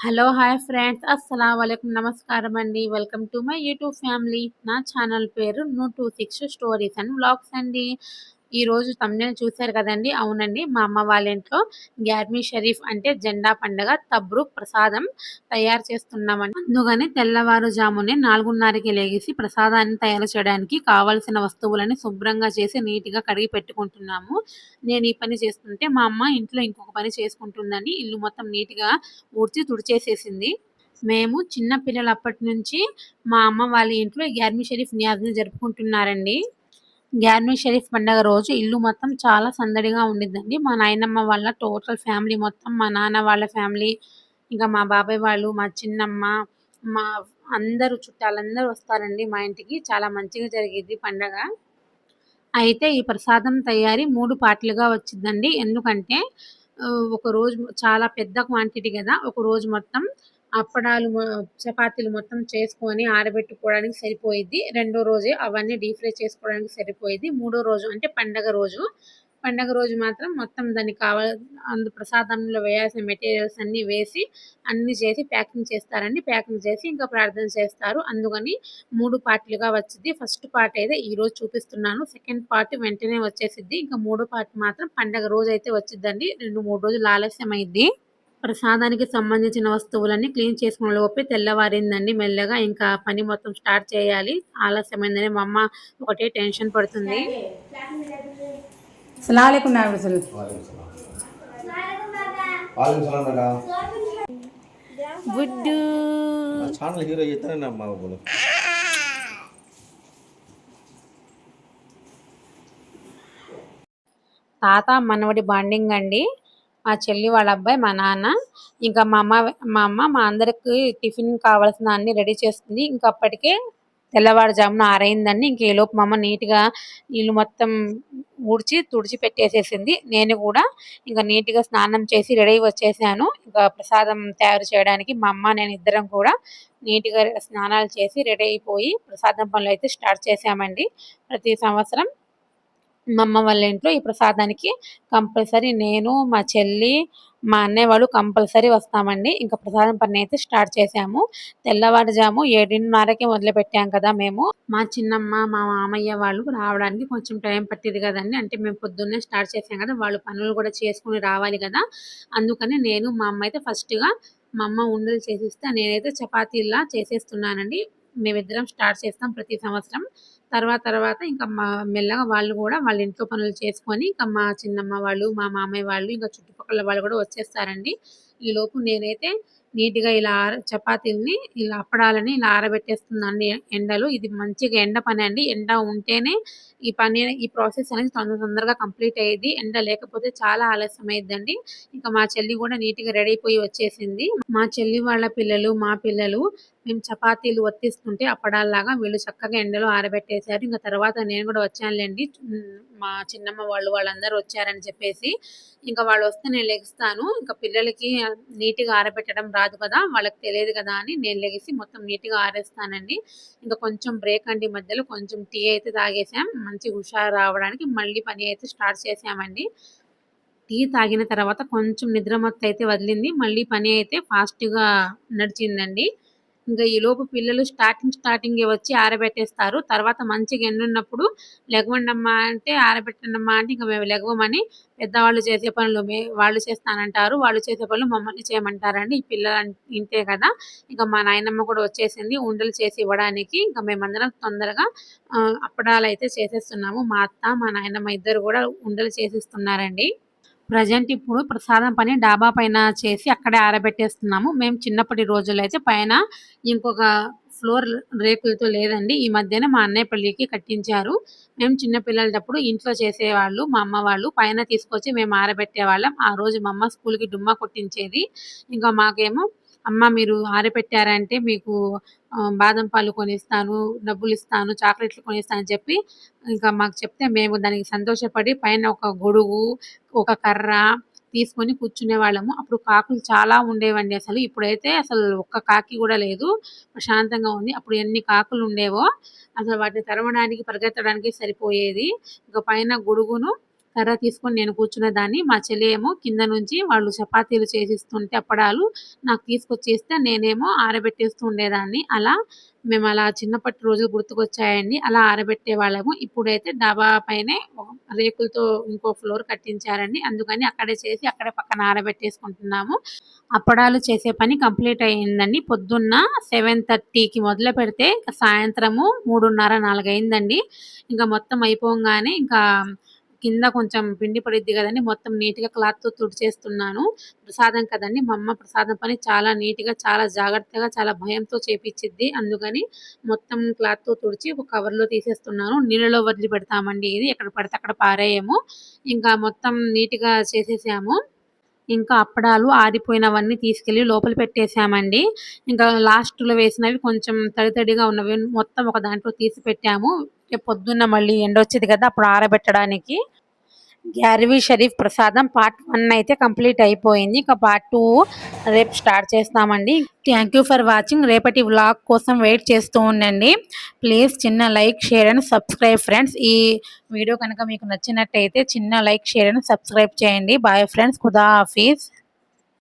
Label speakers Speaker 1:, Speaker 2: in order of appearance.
Speaker 1: Hello hi friends. అస్సలం వాలేకుమ్ నమస్కారం అండి. Welcome to my YouTube family. నా ఛానల్ పేరు నూ two six stories and vlogs అండి. ఈరోజు తమ్నేల్ చూశారు కదండి? అవునండి. మా అమ్మ వాళ్ళ ఇంట్లో గ్యార్మీ షరీఫ్ అంటే జెండా పండగ తబ్రు ప్రసాదం తయారు చేస్తున్నామండి. అందుకని తెల్లవారుజామునే నాలుగున్నరకి లేగేసి ప్రసాదాన్ని తయారు చేయడానికి కావలసిన వస్తువులని శుభ్రంగా చేసి నీట్గా కడిగి పెట్టుకుంటున్నాము. నేను ఈ పని చేస్తుంటే మా అమ్మ ఇంట్లో ఇంకొక పని చేసుకుంటుందని ఇల్లు మొత్తం నీట్గా ఊడ్చి తుడిచేసేసింది. మేము చిన్న పిల్లలు అప్పటి నుంచి మా అమ్మ వాళ్ళ ఇంట్లో గ్యార్మీ షరీఫ్ న్యాజ్ని జరుపుకుంటున్నారండి. గ్యార్మీ షరీఫ్ పండగ రోజు ఇల్లు మొత్తం చాలా సందడిగా ఉండిద్దండి. మా నాయనమ్మ వాళ్ళ టోటల్ ఫ్యామిలీ మొత్తం మా నాన్న వాళ్ళ ఫ్యామిలీ ఇంకా మా బాబాయ్ వాళ్ళు మా చిన్నమ్మ మా అందరూ చుట్టాలందరూ వస్తారండి మా ఇంటికి. చాలా మంచిగా జరిగేది పండగ. అయితే ఈ ప్రసాదం తయారీ మూడు పాటలుగా వచ్చిందండి ఎందుకంటే ఒక రోజు చాలా పెద్ద క్వాంటిటీ కదా ఒక రోజు మొత్తం అప్పడాలు చపాతీలు మొత్తం చేసుకొని ఆరబెట్టుకోవడానికి సరిపోయిద్ది. రెండో రోజే అవన్నీ డీప్ ఫ్రై చేసుకోవడానికి సరిపోయిద్ది. మూడో రోజు అంటే పండగ రోజు. పండగ రోజు మాత్రం మొత్తం దానికి కావాల అందు ప్రసాదంలో వేయాల్సిన మెటీరియల్స్ అన్నీ వేసి అన్నీ చేసి ప్యాకింగ్ చేస్తారండి. ప్యాకింగ్ చేసి ఇంకా ప్రార్థన చేస్తారు. అందుకని మూడు పార్టీలుగా వచ్చింది ఫస్ట్ పార్ట్ అయితే ఈ రోజు చూపిస్తున్నాను. సెకండ్ పార్ట్ వెంటనే వచ్చేసిద్ది. ఇంకా మూడో పార్ట్ మాత్రం పండగ రోజు అయితే వచ్చిద్దండి. రెండు మూడు రోజులు ఆలస్యం అయింది ప్రసాదానికి సంబంధించిన వస్తువులన్నీ క్లీన్ చేసుకున్న లోపే తెల్లవారిందండి మెల్లగా. ఇంకా పని మొత్తం స్టార్ట్ చేయాలి. ఆలస్యమైందని మా అమ్మ ఒకటే టెన్షన్ పడుతుంది. తాత మనవడి బాండింగ్ అండి. మా చెల్లి వాళ్ళ అబ్బాయి మా నాన్న ఇంకా మా అమ్మ మా అమ్మ మా అందరికి టిఫిన్ కావాల్సిన అన్ని రెడీ చేస్తుంది. ఇంకా అప్పటికే తెల్లవారుజామున ఆరైందండి. ఇంక ఈలోపు మా అమ్మ నీట్గా నీళ్ళు మొత్తం ఊడ్చి తుడిచి పెట్టేసేసింది. నేను కూడా ఇంకా నీట్గా స్నానం చేసి రెడీ వచ్చేసాను. ఇంకా ప్రసాదం తయారు చేయడానికి మా అమ్మ నేను ఇద్దరం కూడా నీట్గా స్నానాలు చేసి రెడీ అయిపోయి ప్రసాదం పనులు అయితే స్టార్ట్ చేసామండి ప్రతి సంవత్సరం మా అమ్మ వాళ్ళ ఇంట్లో ఈ ప్రసాదానికి కంపల్సరీ నేను మా చెల్లి మా అన్నయ్య వాళ్ళు కంపల్సరీ వస్తామండి. ఇంకా ప్రసాదం పని అయితే స్టార్ట్ చేసాము తెల్లవారుజాము ఏడున్నరకే మొదలుపెట్టాం కదా మేము. మా చిన్నమ్మ మా మామయ్య వాళ్ళు రావడానికి కొంచెం టైం పట్టింది కదండి. అంటే మేము పొద్దున్నే స్టార్ట్ చేసాం కదా వాళ్ళు పనులు కూడా చేసుకుని రావాలి కదా. అందుకని నేను మా అమ్మ అయితే ఫస్ట్గా మా అమ్మ ఉండలు చేసిస్తే నేనైతే చపాతీలా చేసేస్తున్నానండి. మేమిద్దరం స్టార్ట్ చేస్తాం ప్రతి సంవత్సరం. తర్వాత తర్వాత ఇంకా మా మెల్లగా వాళ్ళు కూడా వాళ్ళ ఇంట్లో పనులు చేసుకొని ఇంకా మా చిన్నమ్మ వాళ్ళు మా మామయ్య వాళ్ళు ఇంకా చుట్టుపక్కల వాళ్ళు కూడా వచ్చేస్తారండి. ఈలోపు నేనైతే నీట్గా ఇలా ఆర చపాతీలని ఇలా అప్పడాలని ఇలా ఆరబెట్టేస్తుందండి ఎండలు. ఇది మంచిగా ఎండ పని అండి. ఎండ ఉంటేనే ఈ పని ఈ ప్రాసెస్ అనేది తొందర తొందరగా కంప్లీట్ అయ్యేది. ఎండ లేకపోతే చాలా ఆలస్యం అయ్యిద్దండి ఇంకా మా చెల్లి కూడా నీట్గా రెడీ అయిపోయి వచ్చేసింది. మా చెల్లి వాళ్ళ పిల్లలు మా పిల్లలు మేము చపాతీలు వత్తిస్తుంటే అప్పడాల్లాగా వీళ్ళు చక్కగా ఎండలో ఆరబెట్టేశారు. ఇంకా తర్వాత నేను కూడా వచ్చానులేండి. మా చిన్నమ్మ వాళ్ళు వాళ్ళందరూ వచ్చారని చెప్పేసి ఇంకా వాళ్ళు వస్తే నేను లెగుస్తాను. ఇంకా పిల్లలకి నీట్గా ఆరబెట్టడం రాదు కదా వాళ్ళకి తెలియదు కదా అని నేను లెగిసి మొత్తం నీట్గా ఆరేస్తానండి. ఇంకా కొంచెం బ్రేక్ అండి మధ్యలో కొంచెం టీ అయితే తాగేసాం. మంచి హుషారు రావడానికి మళ్ళీ పని అయితే స్టార్ట్ చేసామండి. టీ తాగిన తర్వాత కొంచెం నిద్రమత్తు అయితే వదిలింది. మళ్ళీ పని అయితే ఫాస్ట్గా నడిచిందండి. ఇంకా ఈ లోపు పిల్లలు స్టార్టింగ్ స్టార్టింగ్ వచ్చి ఆరబెట్టేస్తారు. తర్వాత మంచిగా ఎన్నున్నప్పుడు లెగవండమ్మా అంటే ఆరబెట్టండమ్మా అంటే ఇంకా మేము లెగవమని పెద్దవాళ్ళు చేసే పనులు మే వాళ్ళు చేస్తానంటారు. వాళ్ళు చేసే పనులు మమ్మల్ని చేయమంటారండి. ఈ పిల్లలు ఇంతే కదా. ఇంకా మా నాయనమ్మ కూడా వచ్చేసింది. ఉండలు చేసి ఇవ్వడానికి ఇంకా మేమందరం తొందరగా అప్పడాలు అయితే చేసేస్తున్నాము. మా అత్త మా నాయనమ్మ ఇద్దరు కూడా ఉండలు చేసిస్తున్నారండి. ప్రజెంట్ ఇప్పుడు ప్రసాదం పని డాబా పైన చేసి అక్కడే ఆరబెట్టేస్తున్నాము. మేము చిన్నప్పటి రోజుల్లో అయితే పైన ఇంకొక ఫ్లోర్ రేకులతో లేదండి. ఈ మధ్యనే మా అన్నయ్య పెళ్ళికి కట్టించారు. మేము చిన్నపిల్లలప్పుడు ఇంట్లో చేసేవాళ్ళు మా అమ్మ వాళ్ళు పైన తీసుకొచ్చి మేము ఆరబెట్టే వాళ్ళం ఆ రోజు మా అమ్మ స్కూల్కి డుమ్మా కొట్టించేది. ఇంకా మాకేమో అమ్మ మీరు ఆరబెట్టారంటే మీకు బాదం పాలు కొనిస్తాను డబ్బులు ఇస్తాను చాక్లెట్లు కొనిస్తాను అని చెప్పి ఇంకా మాకు చెప్తే మేము దానికి సంతోషపడి పైన ఒక గొడుగు ఒక కర్ర తీసుకొని కూర్చునే వాళ్ళము. అప్పుడు కాకులు చాలా ఉండేవండి అసలు. ఇప్పుడైతే అసలు ఒక్క కాకి కూడా లేదు. ప్రశాంతంగా ఉంది. అప్పుడు ఎన్ని కాకులు ఉండేవో అసలు వాటిని తరవడానికి పరిగెత్తడానికి సరిపోయేది. ఇంకా పైన గొడుగును కర్ర తీసుకొని నేను కూర్చునేదాన్ని మా చెల్లి ఏమో కింద నుంచి వాళ్ళు చపాతీలు చేసిస్తుంటే అప్పడాలు నాకు తీసుకొచ్చేస్తే నేనేమో ఆరబెట్టేస్తూ ఉండేదాన్ని. అలా మేము అలా చిన్నప్పటి రోజులు గుర్తుకొచ్చాయండి. అలా ఆరబెట్టే వాళ్ళము. ఇప్పుడైతే డాబా పైనే రేకులతో ఇంకో ఫ్లోర్ కట్టించారండి. అందుకని అక్కడే చేసి అక్కడే పక్కన ఆరబెట్టేసుకుంటున్నాము. అప్పడాలు చేసే పని కంప్లీట్ అయ్యిందండి. పొద్దున్న సెవెన్ థర్టీకి మొదలు పెడితే సాయంత్రము మూడున్నర నాలుగు అయిందండి ఇంకా మొత్తం అయిపోగానే ఇంకా కింద కొంచెం పిండి పడిద్ది కదండి మొత్తం నీట్గా క్లాత్తో తుడిచేస్తున్నాను. ప్రసాదం కదండి మా అమ్మ ప్రసాదం పని చాలా నీట్గా చాలా జాగ్రత్తగా చాలా భయంతో చేపించిద్ది అందుకని మొత్తం క్లాత్తో తుడిచి ఒక కవర్లో తీసేస్తున్నాను. నీళ్ళలో వదిలి పెడతామండి ఇది ఎక్కడ పడితే అక్కడ పారేయము. ఇంకా మొత్తం నీట్గా చేసేసాము. ఇంకా అప్పడాలు ఆరిపోయినవన్నీ తీసుకెళ్ళి లోపల పెట్టేశామండి ఇంకా లాస్ట్లో వేసినవి కొంచెం తడి తడిగా ఉన్నవి మొత్తం ఒక దాంట్లో తీసి పెట్టాము. పొద్దున్న మళ్ళీ ఎండ వచ్చేది కదా అప్పుడు ఆరబెట్టడానికి. గ్యారవీ షరీఫ్ ప్రసాదం పార్ట్ వన్ అయితే కంప్లీట్ అయిపోయింది. ఇంకా పార్ట్ టూ రేపు స్టార్ట్ చేస్తామండి. థ్యాంక్ యూ ఫర్ వాచింగ్ రేపటి వ్లాగ్ కోసం వెయిట్ చేస్తూ ఉండండి. ప్లీజ్ చిన్న like share and subscribe friends ఈ వీడియో కనుక మీకు నచ్చినట్టయితే చిన్న లైక్ షేర్ అండ్ సబ్స్క్రైబ్ చేయండి. బాయ్ ఫ్రెండ్స్ ఖుదా హాఫీజ్